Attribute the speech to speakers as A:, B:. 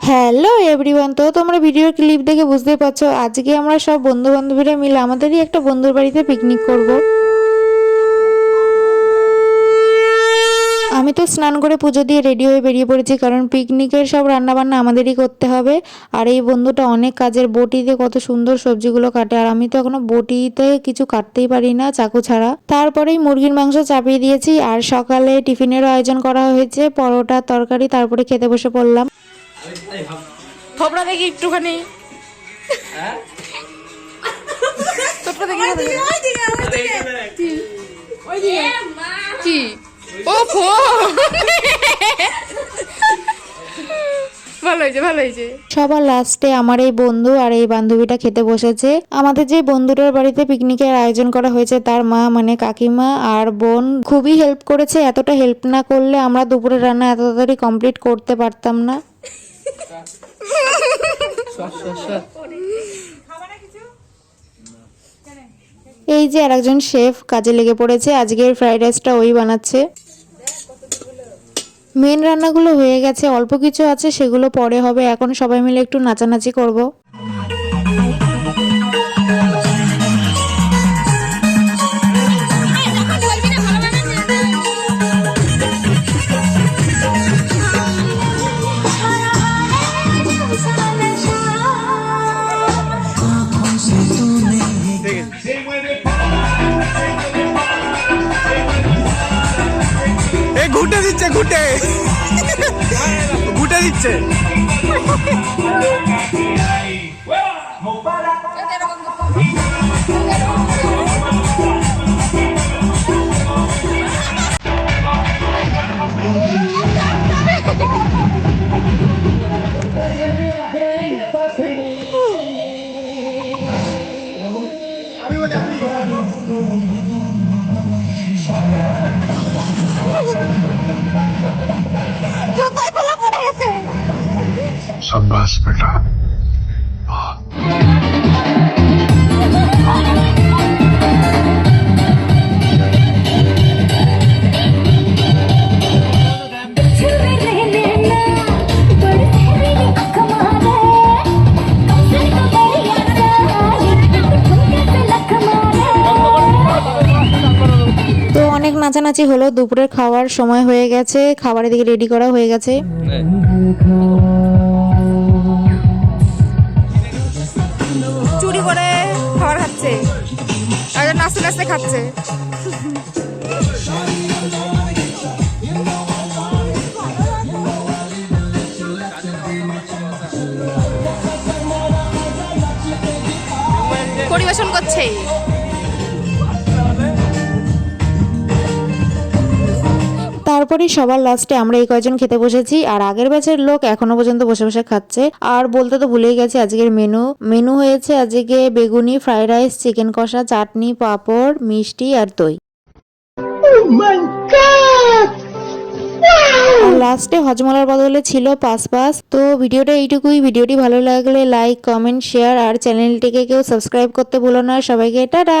A: Hello everyone, তো তোমরা ভিডিওর ক্লিপ দেখে বুঝতেই পারছ, আজকে আমরা সব বন্ধু বান্ধবীরা মিলে আমাদেরই একটা বন্ধুর বাড়িতে পিকনিক করব আমি তো স্নান করে পুজো দিয়ে রেডি হয়ে বেরিয়ে পড়েছি কারণ পিকনিকের সব রান্নাবান্না আমাদেরই করতে হবে। আর এই বন্ধুটা অনেক কাজের বটিতে কত সুন্দর সবজিগুলো কাটে আর আমি তো এখনও বটিতে কিছু কাটতেই পারি না চাকু ছাড়া। তারপরেই মুরগির মাংস চাপিয়ে দিয়েছি আর সকালে টিফিনেরও আয়োজন করা হয়েছে পরোটা তরকারি তারপরে খেতে বসে পড়লাম।
B: থোপড়া দেখি একটুখানি। থোপড়া দেখি কি? ও ফো। ভালো
A: সবার লাস্টে আমার এই বন্ধু আর এই বান্ধবীটা খেতে বসেছে। আমাদের যে বন্ধুটার বাড়িতে পিকনিকের আয়োজন করা হয়েছে, তার মা মানে কাকিমা আর বোন খুবই হেল্প করেছে। এতটা হেল্প না করলে আমরা দুপুরের রান্না এত তাড়াতাড়ি কমপ্লিট করতে পারতাম না। এই যে আরেকজন শেফ কাজে লেগে পড়েছে, আজকের ফ্রাইড রাইসটা ওই বানাচ্ছে। মেন রান্নাগুলো হয়ে গেছে, অল্প কিছু আছে, সেগুলো পরে হবে। এখন সবাই মিলে একটু নাচানাচি করব।
C: ঘুটে দিচ্ছে ঘুটে। ঘুটে দিচ্ছে।
A: সাব্বাস বেটা। নাচানাচি হলো, দুপুরের খাওয়ার সময় হয়ে গেছে, খাবারের দিকে রেডি করা হয়ে গেছে।
B: চুরি করে খাবার খাচ্ছে, আর নাচতে নাচতে খাচ্ছে। পরিবেশন করছে।
A: তারপরে সবার লাস্টে আমরা এই কয়জন খেতে বসেছি আর আগের ব্যাচের লোক এখনও পর্যন্ত বসে বসে খাচ্ছে। আর বলতে তো ভুলেই গেছি আজকের মেনু মেনু হয়েছে আজকে বেগুনি ফ্রাইড রাইস চিকেন কষা চাটনি পাঁপড় মিষ্টি আর দই। লাস্টে হজমলার বদলে ছিল পাস পাস তো ভিডিওটা এইটুকুই। ভিডিওটি ভালো লাগলে লাইক কমেন্ট শেয়ার আর চ্যানেলটিকে কেউ সাবস্ক্রাইব করতে ভুলো না। সবাইকে টাটা!